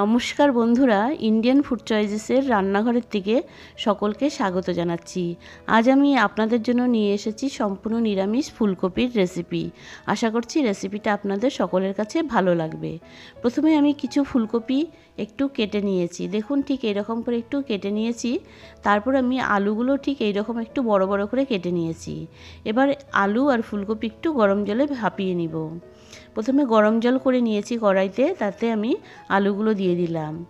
নমস্কার বন্ধুরা Indian food চয়েসেসের রান্নাঘরের থেকে সকলকে স্বাগত জানাচ্ছি। আজ আমি আপনাদের জন্য নিয়ে এসেছি সম্পূর্ণ নিরামিষ ফুলকপির রেসিপি আশা করছি রেসিপিটা আপনাদের সকলের কাছে ভালো লাগবে। প্রথমে আমি কিছু ফুলকপি একটু কেটে নিয়েছি। দেখুন, ঠিক এরকম করে একটু কেটে নিয়েছি। তারপর আমি আলুগুলো ঠিক এইরকম একটু বড় বড় করে কেটে নিয়েছি। এবার আলু আর ফুলকপি একটু গরম জলে ভাপিয়ে নিব। প্রথমে গরম জল করে নিয়েছি কড়াইতে, তাতে আমি আলুগুলো দিয়ে দিলাম।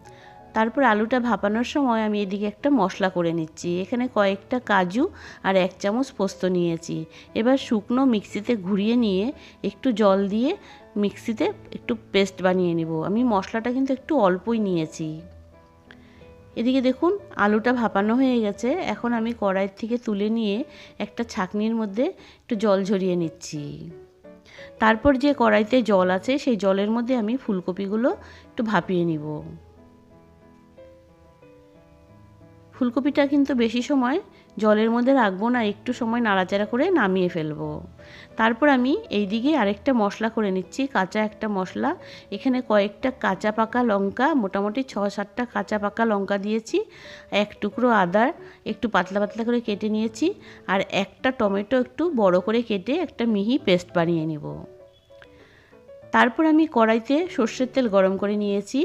তারপর আলুটা ভাপানোর সময় আমি এদিকে একটা মশলা করে নিচ্ছি। এখানে কয়েকটা কাজু আর এক চামচ পোস্ত নিয়েছি। এবার শুকনো মিক্সিতে ঘুরিয়ে নিয়ে একটু জল দিয়ে মিক্সিতে একটু পেস্ট বানিয়ে নেব। আমি মশলাটা কিন্তু একটু অল্পই নিয়েছি। এদিকে দেখুন, আলুটা ভাপানো হয়ে গেছে। এখন আমি কড়াইয়ের থেকে তুলে নিয়ে একটা ছাকনির মধ্যে একটু জল ঝরিয়ে নিচ্ছি। তারপর যে কড়াইতে জল আছে, সেই জলের মধ্যে আমি ফুলকপিগুলো একটু ভাপিয়ে নিব। ফুলকপিটা কিন্তু বেশি সময় জলের মধ্যে রাখব না, একটু সময় নাড়াচাড়া করে নামিয়ে ফেলব। তারপর আমি এই দিকে আরেকটা মশলা করে নিচ্ছি, কাঁচা একটা মশলা। এখানে কয়েকটা কাঁচা পাকা লঙ্কা, মোটামুটি ছ সাতটা কাঁচা পাকা লঙ্কা দিয়েছি, এক টুকরো আদা একটু পাতলা পাতলা করে কেটে নিয়েছি, আর একটা টমেটো একটু বড় করে কেটে একটা মিহি পেস্ট বানিয়ে নেব। তারপর আমি কড়াইতে সর্ষের তেল গরম করে নিয়েছি।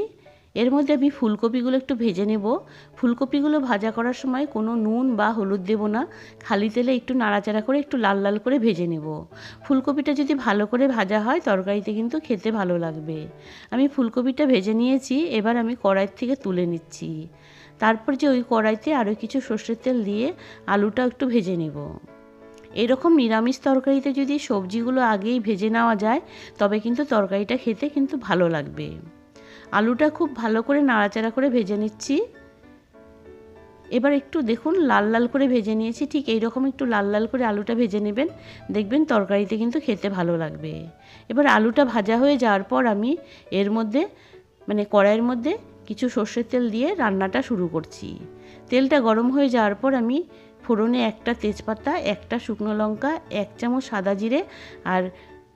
এর মধ্যে আমি ফুলকপিগুলো একটু ভেজে নেব। ফুলকপিগুলো ভাজা করার সময় কোনো নুন বা হলুদ দেব না। খালি তেলে একটু নাড়াচাড়া করে একটু লাল লাল করে ভেজে নেব। ফুলকপিটা যদি ভালো করে ভাজা হয়, তরকারিতে কিন্তু খেতে ভালো লাগবে। আমি ফুলকপিটা ভেজে নিয়েছি, এবার আমি কড়াইয়ের থেকে তুলে নিচ্ছি। তারপর যে ওই কড়াইতে আরও কিছু সর্ষের তেল দিয়ে আলুটা একটু ভেজে নেব। এরকম নিরামিষ তরকারিতে যদি সবজিগুলো আগেই ভেজে নেওয়া যায়, তবে কিন্তু তরকারিটা খেতে কিন্তু ভালো লাগবে। আলুটা খুব ভালো করে নাড়াচাড়া করে ভেজে নিচ্ছি। এবার একটু দেখুন, লাল লাল করে ভেজে নিয়েছি। ঠিক এই রকম একটু লাল লাল করে আলুটা ভেজে নেবেন। দেখবেন তরকারিতে কিন্তু খেতে ভালো লাগবে। এবার আলুটা ভাজা হয়ে যাওয়ার পর আমি এর মধ্যে মানে কড়াইয়ের মধ্যে কিছু সর্ষের তেল দিয়ে রান্নাটা শুরু করছি। তেলটা গরম হয়ে যাওয়ার পর আমি ফোড়নে একটা তেজপাতা, একটা শুকনো লঙ্কা, এক চামচ সাদা জিরে আর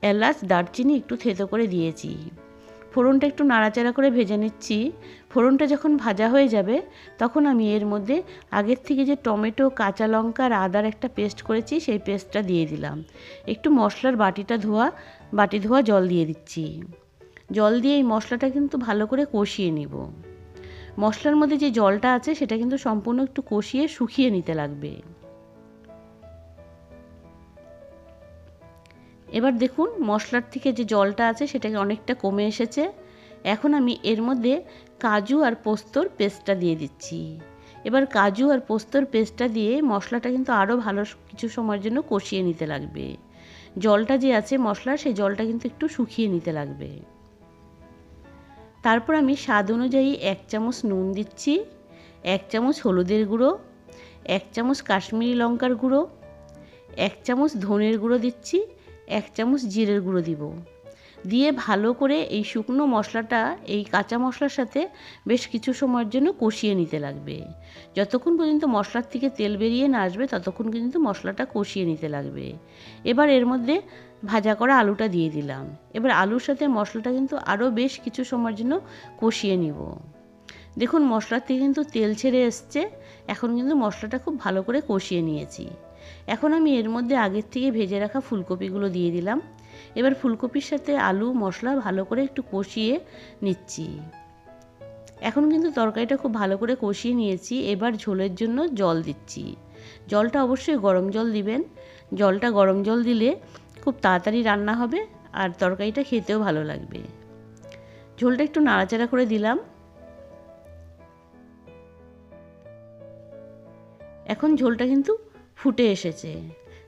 এলাচ, দারচিনি একটু থেতো করে দিয়েছি। ফোড়নটা একটু নাড়াচাড়া করে ভেজে নিচ্ছি। ফোড়নটা যখন ভাজা হয়ে যাবে, তখন আমি এর মধ্যে আগের থেকে যে টমেটো, কাঁচা লঙ্কা আর আদার একটা পেস্ট করেছি, সেই পেস্টটা দিয়ে দিলাম। একটু মশলার বাটিটা ধোয়া, বাটি ধোয়া জল দিয়ে দিচ্ছি। জল দিয়ে এই মশলাটা কিন্তু ভালো করে কষিয়ে নিব। মশলার মধ্যে যে জলটা আছে, সেটা কিন্তু সম্পূর্ণ একটু কষিয়ে শুকিয়ে নিতে লাগবে। এবার দেখুন মশলার থেকে যে জলটা আছে সেটাকে অনেকটা কমে এসেছে। এখন আমি এর মধ্যে কাজু আর পোস্তর পেস্টটা দিয়ে দিচ্ছি। এবার কাজু আর পোস্তর পেস্টটা দিয়ে মশলাটা কিন্তু আরও ভালো কিছু সময়ের জন্য কষিয়ে নিতে লাগবে। জলটা যে আছে মশলার, সেই জলটা কিন্তু একটু শুকিয়ে নিতে লাগবে। তারপর আমি স্বাদ অনুযায়ী এক চামচ নুন দিচ্ছি, এক চামচ হলুদের গুঁড়ো, এক চামচ কাশ্মীরি লঙ্কার গুঁড়ো, এক চামচ ধনের গুঁড়ো দিচ্ছি এক চামচ জিরের গুঁড়ো দিব। দিয়ে ভালো করে এই শুকনো মশলাটা, এই কাঁচা মশলার সাথে বেশ কিছু সময়ের জন্য কষিয়ে নিতে লাগবে। যতক্ষণ পর্যন্ত মশলার থেকে তেল বেরিয়ে না আসবে, ততক্ষণ কিন্তু মশলাটা কষিয়ে নিতে লাগবে। এবার এর মধ্যে ভাজা করা আলুটা দিয়ে দিলাম। এবার আলুর সাথে মশলাটা কিন্তু আরও বেশ কিছু সময়ের জন্য কষিয়ে নিব। দেখুন, মশলার থেকে কিন্তু তেল ছেড়ে এসছে। এখন কিন্তু মশলাটা খুব ভালো করে কষিয়ে নিয়েছি। এখন আমি এর মধ্যে আগের থেকে ভেজে রাখা ফুলকপিগুলো দিয়ে দিলাম। এবার ফুলকপির সাথে আলু, মশলা ভালো করে একটু কষিয়ে নিচ্ছি। এখন কিন্তু তরকারিটা খুব ভালো করে কষিয়ে নিয়েছি। এবার ঝোলের জন্য জল দিচ্ছি। জলটা অবশ্যই গরম জল দিবেন। জলটা গরম জল দিলে খুব তাড়াতাড়ি রান্না হবে আর তরকারিটা খেতেও ভালো লাগবে। ঝোলটা একটু নাড়াচাড়া করে দিলাম। এখন ঝোলটা কিন্তু ফুটে এসেছে।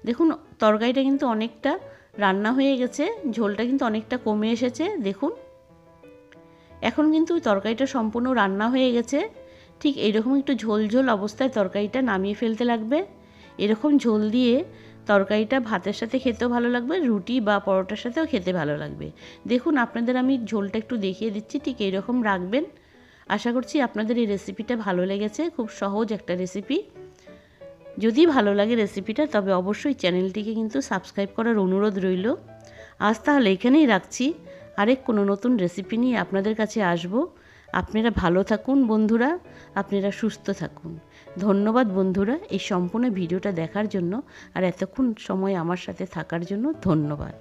দেখুন, তরকারিটা কিন্তু অনেকটা রান্না হয়ে গেছে, ঝোলটা কিন্তু অনেকটা কমে এসেছে, দেখুন। এখন কিন্তু তরকারিটা সম্পূর্ণ রান্না হয়ে গেছে। ঠিক এরকম একটু ঝোল ঝোল অবস্থায় তরকারিটা নামিয়ে ফেলতে লাগবে। এরকম ঝোল দিয়ে তরকারিটা ভাতের সাথে খেতেও ভালো লাগবে, রুটি বা পরোটার সাথেও খেতে ভালো লাগবে। দেখুন, আপনাদের আমি ঝোলটা একটু দেখিয়ে দিচ্ছি, ঠিক এইরকম রাখবেন। আশা করছি আপনাদের এই রেসিপিটা ভালো লেগেছে, খুব সহজ একটা রেসিপি যদি ভালো লাগে রেসিপিটা, তবে অবশ্যই চ্যানেলটিকে কিন্তু সাবস্ক্রাইব করার অনুরোধ রইল। আজ তাহলে এখানেই রাখছি। আরেক কোনো নতুন রেসিপি নিয়ে আপনাদের কাছে আসব। আপনারা ভালো থাকুন বন্ধুরা, আপনারা সুস্থ থাকুন। ধন্যবাদ বন্ধুরা এই সম্পূর্ণ ভিডিওটা দেখার জন্য, আর এতক্ষণ সময় আমার সাথে থাকার জন্য ধন্যবাদ।